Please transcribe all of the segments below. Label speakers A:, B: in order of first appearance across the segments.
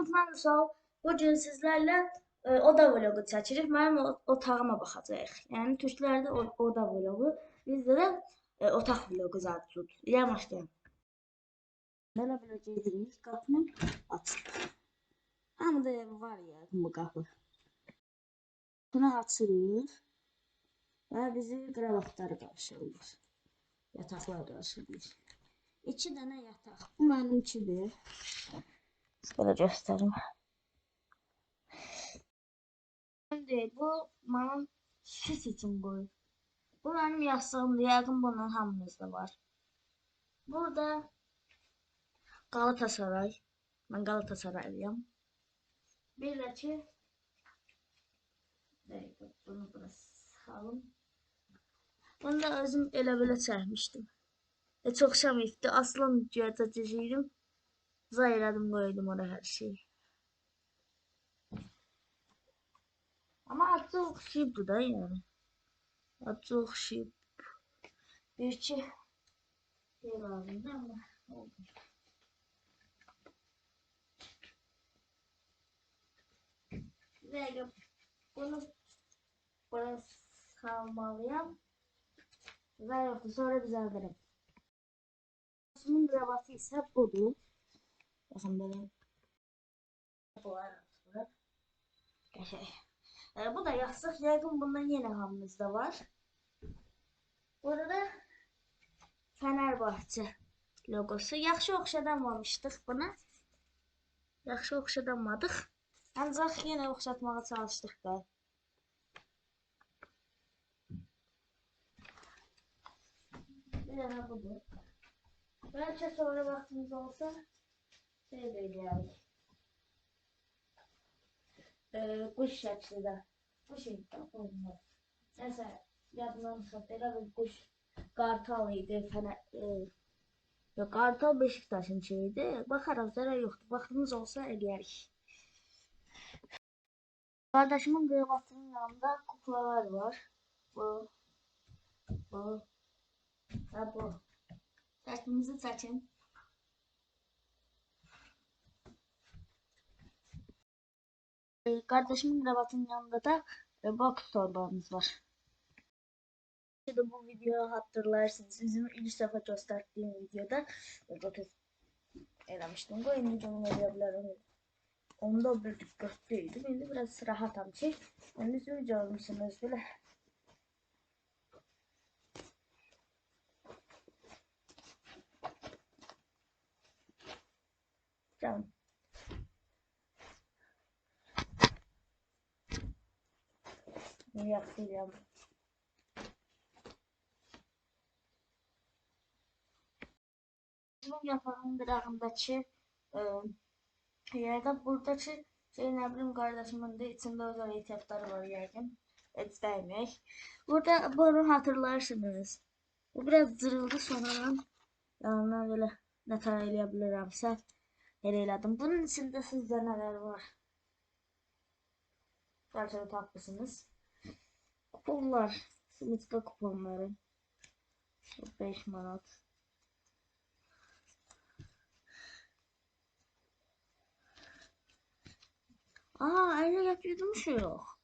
A: Mən misal bu gün sizlərlə e, oda vloqu çəkirik. Mənim otağıma baxacağıq. Yəni türklərdə oda vloqu, bizdə də e, otaq vloqu zadı. İlə başlayalım. Belə belə gedirik, qapını açırıq. Hamıda evi var ya bu qapı. Bunu açırıq və bizi kravatlar qarşılayır. Yataqlar qarşılayır. İki dənə yataq. Bu mənimkidir. Belə göstərim. Şimdi bu mənim süs için qoyub. Bu mənim yastığımdır. Yəqin bunun hamınızda var. Burada Galatasaray. Mən Galatasaraylıyam. Bir də ki Dəqiqə, bunu bura salım. Bunu da özüm elə belə çəkmişdim. E, çox şəmifdi. Aslan videoya çəkəcəydim. Zay elədim, qoydum oraya hər şeyi. Ama atı oxşayıbdı da yəni. Atı oxşayıb. Bir iki şey lazımdır amma oldu. Bir dəqiqə bunu bura salmalıyam. Və yoxdur, sonra düzəldirəm. Bunun qravası isə budur. Arasında. Qəşəng. E, bu da yastık. Yaygın bundan yine hamımızda var. Burada Fenerbahçe logosu. Yaxşı oxşadamamışdıq buna. Yaxşı oxşadamadıq. Ancaq yenə oxşatmağa çalışdıq da. Bir dənə budur. Bəlkə sonra vaxtımız olsa şey də eləyərik. e, kuş şəkli də. Kuş idi olmaz. Nəsə yadımdan çıxıb elə bir kuş qartal idi. Fənə, e, yox, qartal Beşiktaşın şeyidi. Baxarıq zərər yoxdur. Vaxtımız olsa eləyərik. Qardaşımın qıyafətinin yanında kuklalar var. Bu, bu, və bu. Çəkimizi çəkin. E, Kardeşimin kravatının yanında da e, box torbamız var. Bu videoyu hatırlarsınız. Bizim ilk defa gösterdiğim videoda götür eləmişdim. Bu indi onu eləyə Onda bir diqqətliydim. İndi biraz rahatam ki. İndi siz görmüşsünüz belə. Canım. Yaxşıyam. Bizim yapanın qırağındakı e, yerdə buradakı şey nə bilim qardaşımın da içində özel ehtiyatları var yəqin. Heç dəyməyək. Burada bunu hatırlarsınız. Bu biraz cırıldı sonradan yanından belə nətər eləyə bilərəmsə elə elədim. Bunun içində sizdə nələr var? Də tapmışsınız. Kuponlar. Simitka kuponları. 5 manat. Aa, öyle yapıyordum şu yok.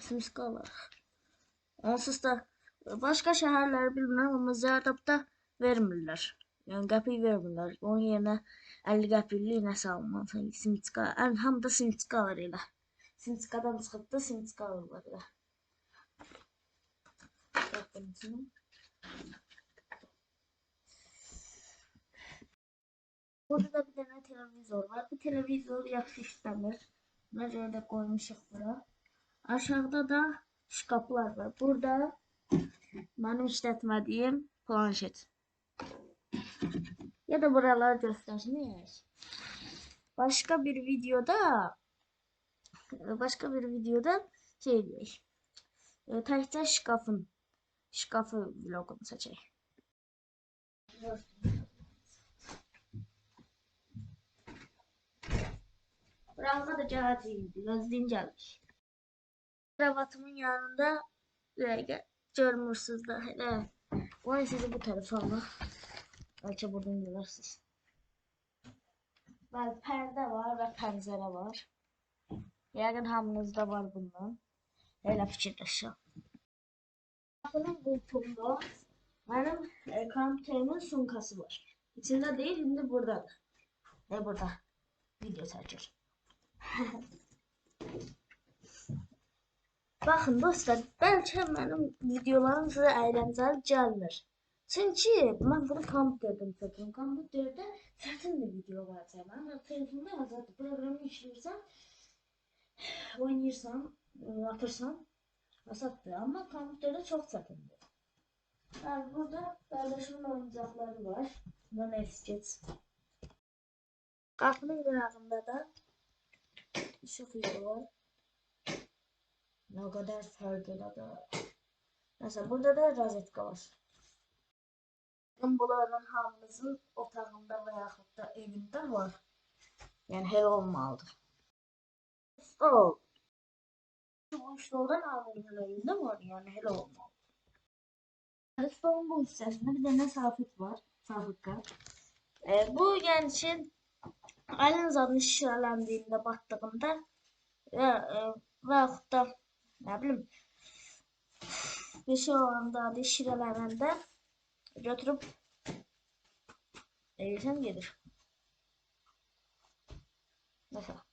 A: Simitka var. Onsuz da başka şehirler bilmem ama Zerdab'da vermirlər. Yəni qəpik vermirlər. Onun yerinə 50 qəpikli nəsə almalısan. Simitka. Ən hamıda simitka Simtikadan çıxıb da. Bax bunun içinə. Burada da bir tane televizor var. Bu televizor yaxşı işləmir. Görə də qoymuşuq bura. Aşağıda da şkaflar var. Burada mənim işlətmədiyim planşet. Ya da buraları göstərməyək. Başka bir videoda başka bir videoda şey diyeyim. E, Tayta şkafın şkafı vlogunu seçeyim. Burada da cihazıydı. Gözlüğüm gelmiş. Kravatımın yanında böyle görmürsünüz da. Hele. Onu sizi bu tarafa almak. Belki buradan görürsünüz. Pərdə var və pəncərə var. Yəqin hamınızda var bundan. Elə fikirləşirəm. Qapının qulpunda mənim e, kompüterimin sumkası var. İçində deyil, indi buradadır. Ve burada video çəkir. Baxın dostlar, bəlkə mənim videolarım sizə əyləncəli gəlmir. Çünki mən bunu kompüterdən çəkirəm. Kompüterdə çətin videolar çəkirəm. Amma telefonda azaddır. Proqramı işləyirsən, oynayırsan, e, atırsan, asaddır. Amma kompüterdə çox çətindir. Yəni burada qardaşımın oyuncaqları var. Bundan eskic. Qapının qırağında da işıq yolu var. Ne kadar faydalı da. Mesela burada da rozetka var. Bunların hamımızın otağında və yaxud da evində var. Yəni elə olmalıdır. Stol. Bu stoldan hamımızın evində var. Yəni elə olmalı. Stolun bu hissəsində bir dənə safit var. Safitka. E, bu yəni ki, əlin zadını şişirələndiyində, batdığında və, e, və yaxud da nə bilim bir şey olanda, şişirələnəndə götürüp eğilsem gelir. Mesela. Fabrikler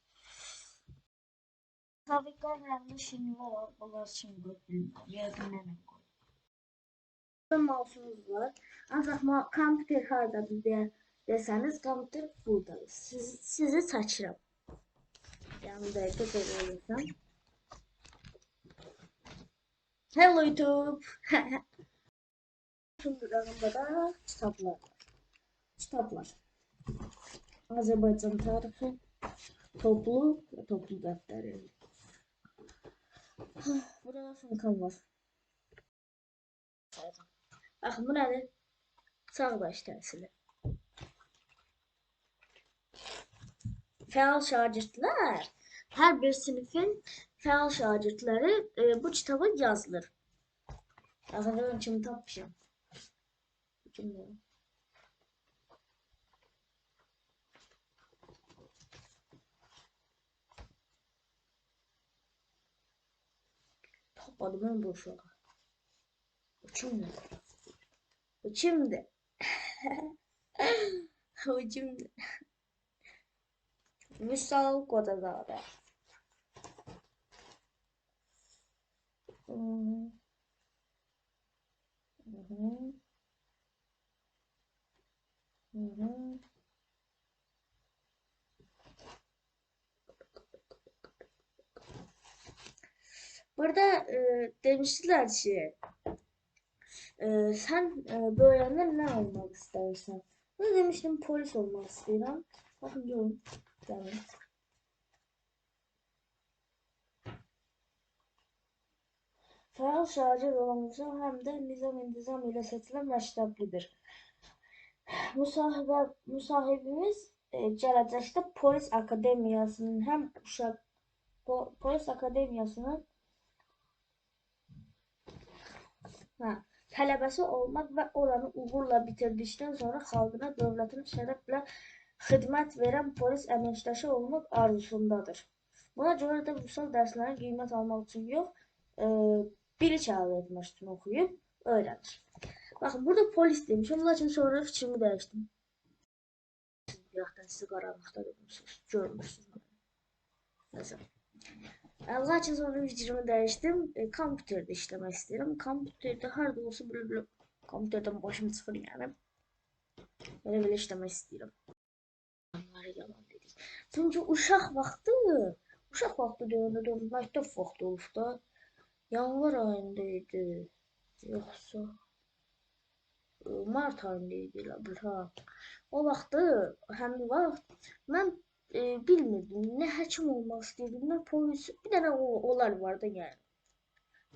A: Navigarem şimdi bunlar götürün. Yazın koy. Mouse'unuz var. Ancaq kompüter hardadır deyə desəniz, kompüter burdadır. Siz, sizi saçıram. Yəni dəqiqə belə olursam. Hello YouTube. Şundurağımda da kitablar. Kitablar. Azərbaycan tarixi, toplu və toplu dəftəri. Burada funkan var. Bakın bu nedir? Sağ baş təsiri. Fəal şagirdlər hər bir sinifin fəal şagirdləri e, bu kitaba yazılır. Bakın ben kimi tapmışam. Topladım ben bu kimdi? Bu kimdi? bu kimdi? Müsal Kodazade. Hmm. E, demiştiler ki e, sen e, böylenden ne olmak istersen. Ne demiştim polis olmak istiyorum. Bakın görün. Yani. Fəal şagird olmuşam, həm də nizam-intizam ilə seçilən məktəblidir. Müsahibə, müsahibimiz e, gələcəkdə polis akademiyasının həm uşaq po, polis akademiyasının hə, tələbəsi olmaq və oranı uğurla bitirdikdən sonra xalqına, dövlətinə şərəflə xidmət verən polis əməkdaşı olmaq arzusundadır. Buna görə də Vüsal dərslərini qiymət almaq üçün yox, e, bilik əldə etmək üçün oxuyub öyrənir. Bakın burada polis demişim. Lakin sonra fikrimi değiştim. Yaxdan sizi qaranlıqda görmüşsünüz. Görmüşsünüz. Mesela. Yani lakin sonra fikrimi değiştim. E, kompüterde işlemek istedim. Kompüterde harda olsa böyle böyle kompüterden başım çıxır yani. Böyle böyle işlemek istedim. Onlara yalan dedik. Çünkü uşaq vaxtı, uşaq vaxtı dövründə məktəb vaxtı olub da. Yanvar ayındaydı. Yoxsa mart ayındaydı elə bil ha. O vaxtı həmin vaxt mən e, bilmirdim nə həkim olmaq istəyirdim, nə polis. Bir dənə o, onlar vardı yəni.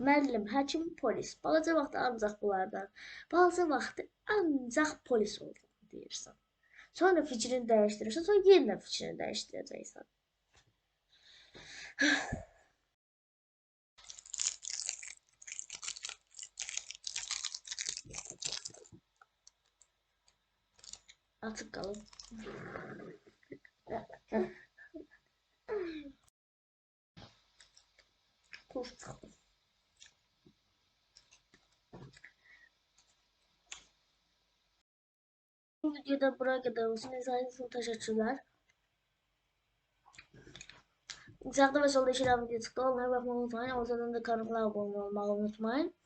A: Müəllim, həkim, polis. Balaca vaxtı ancaq bunlardan. Balaca vaxtı ancaq polis olmaq deyirsən. Sonra fikrini dəyişdirirsən, sonra yenə fikrini dəyişdirəcəksən. Açık kalın.
B: Bu videoda buraya kadar olsun. İnsanın sınıf açılar. Sağda ve solda işler video tıkla. Onlara bakmayı unutmayın. O zaman da kanalına abone olmayı unutmayın.